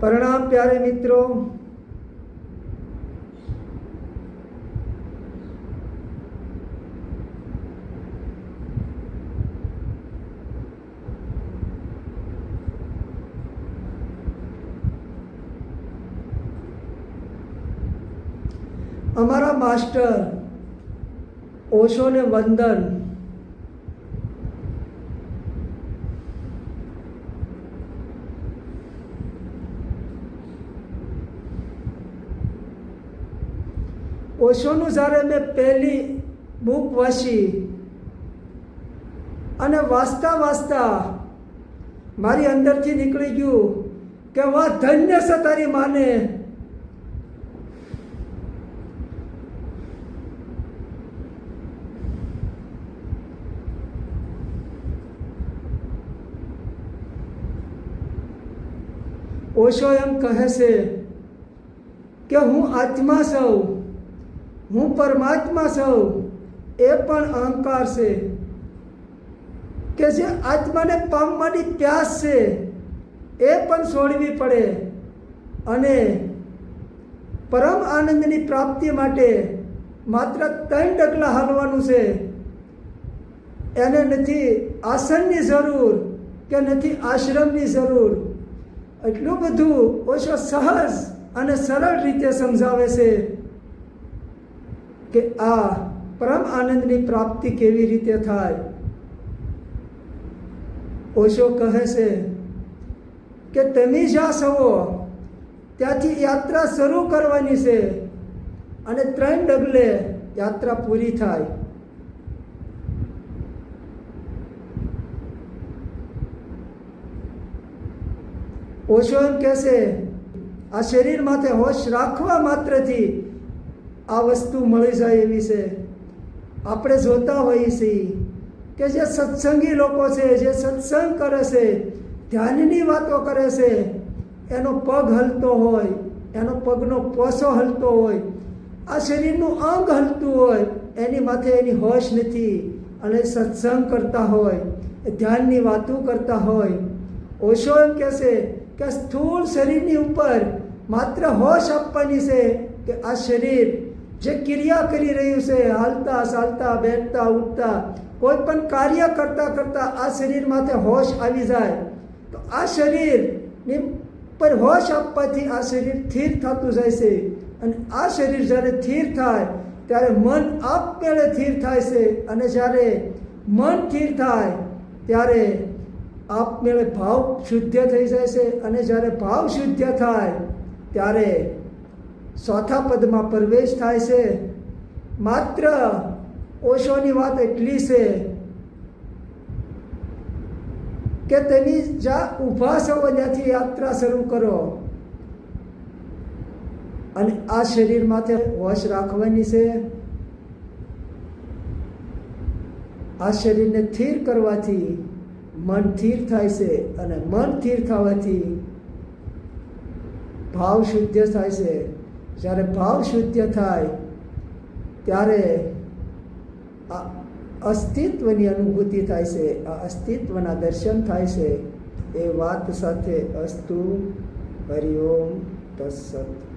પ્રણામ પ્યારે મિત્રો. અમારા માસ્ટર ઓશોને વંદન. ઓશોનું જ્યારે મેં પહેલી બુક વાંચી અને વાંચતા વાંચતા મારી અંદરથી નીકળી ગયું કે વાહ, ધન્ય છે તારી માને. ઓશો એમ કહે છે કે હું આત્મા છું. હું પરમાત્મા છું એ પણ અહંકાર છે. કે જે આત્માને પામવાની પ્યાસ છે, એ પણ છોડવી પડે અને પરમ આનંદની પ્રાપ્તિ માટે માત્ર ત્રણ ડગલા હાલવાનું છે. એને નથી આસનની જરૂર કે નથી આશ્રમની જરૂર. એટલું બધું ઓછો સહજ અને સરળ રીતે સમજાવે છે. કે આ પરમ આનંદની પ્રાપ્તિ કેવી રીતે થાય? ઓશો કહે છે કે તમે જ્યાં સવો, ત્યાંથી યાત્રા શરૂ કરવાની છે અને ત્રણ ડગલે યાત્રા પૂરી થાય. ઓશો એમ કહેશે આ શરીર માથે હોશ રાખવા માત્રથી આ વસ્તુ મળી જાય એવી છે. આપણે જોતા હોઈએ છીએ કે જે સત્સંગી લોકો છે, જે સત્સંગ કરે છે, ધ્યાનની વાતો કરે છે, એનો પગ હલતો હોય, એનો પગનો પોસો હલતો હોય, આ શરીરનું અંગ હલતું હોય, એની માથે એની હોશ નથી. અને સત્સંગ કરતા હોય, ધ્યાનની વાતો કરતા હોય. ઓશો એમ કહેશે કે સ્થૂળ શરીરની ઉપર માત્ર હોશ આપવાની છે કે આ શરીર જે ક્રિયા કરી રહ્યું છે હાલતા ચાલતા બેઠતા ઉઠતા કોઈ પણ કાર્ય કરતા કરતા આ શરીર માથે હોશ આવી જાય તો આ શરીરની પર હોશ આપવાથી આ શરીર સ્થિર થતું જાય છે અને આ શરીર જ્યારે સ્થિર થાય ત્યારે મન આપમેળે સ્થિર થાય છે અને જ્યારે મન સ્થિર થાય ત્યારે આપમેળે ભાવ શુદ્ધ થઈ જાય છે અને જ્યારે ભાવ શુદ્ધ થાય ત્યારે ચોથા પદમાં પ્રવેશ થાય છે. માત્ર ઓશોની વાત એટલી છે કે તેની જ્યાં ઊભા સૌ ત્યાંથી યાત્રા શરૂ કરો. અને આ શરીર માથે હોશ રાખવાની છે. આ શરીરને સ્થિર કરવાથી મન સ્થિર થાય છે અને મન સ્થિર થવાથી ભાવ શુદ્ધ થાય છે. જ્યારે ભાવ શુદ્ધ થાય, ત્યારે આ અસ્તિત્વની અનુભૂતિ થાય છે, આ અસ્તિત્વના દર્શન થાય છે, એ વાત સાથે અસ્તુ હરિઓમ તત્સત.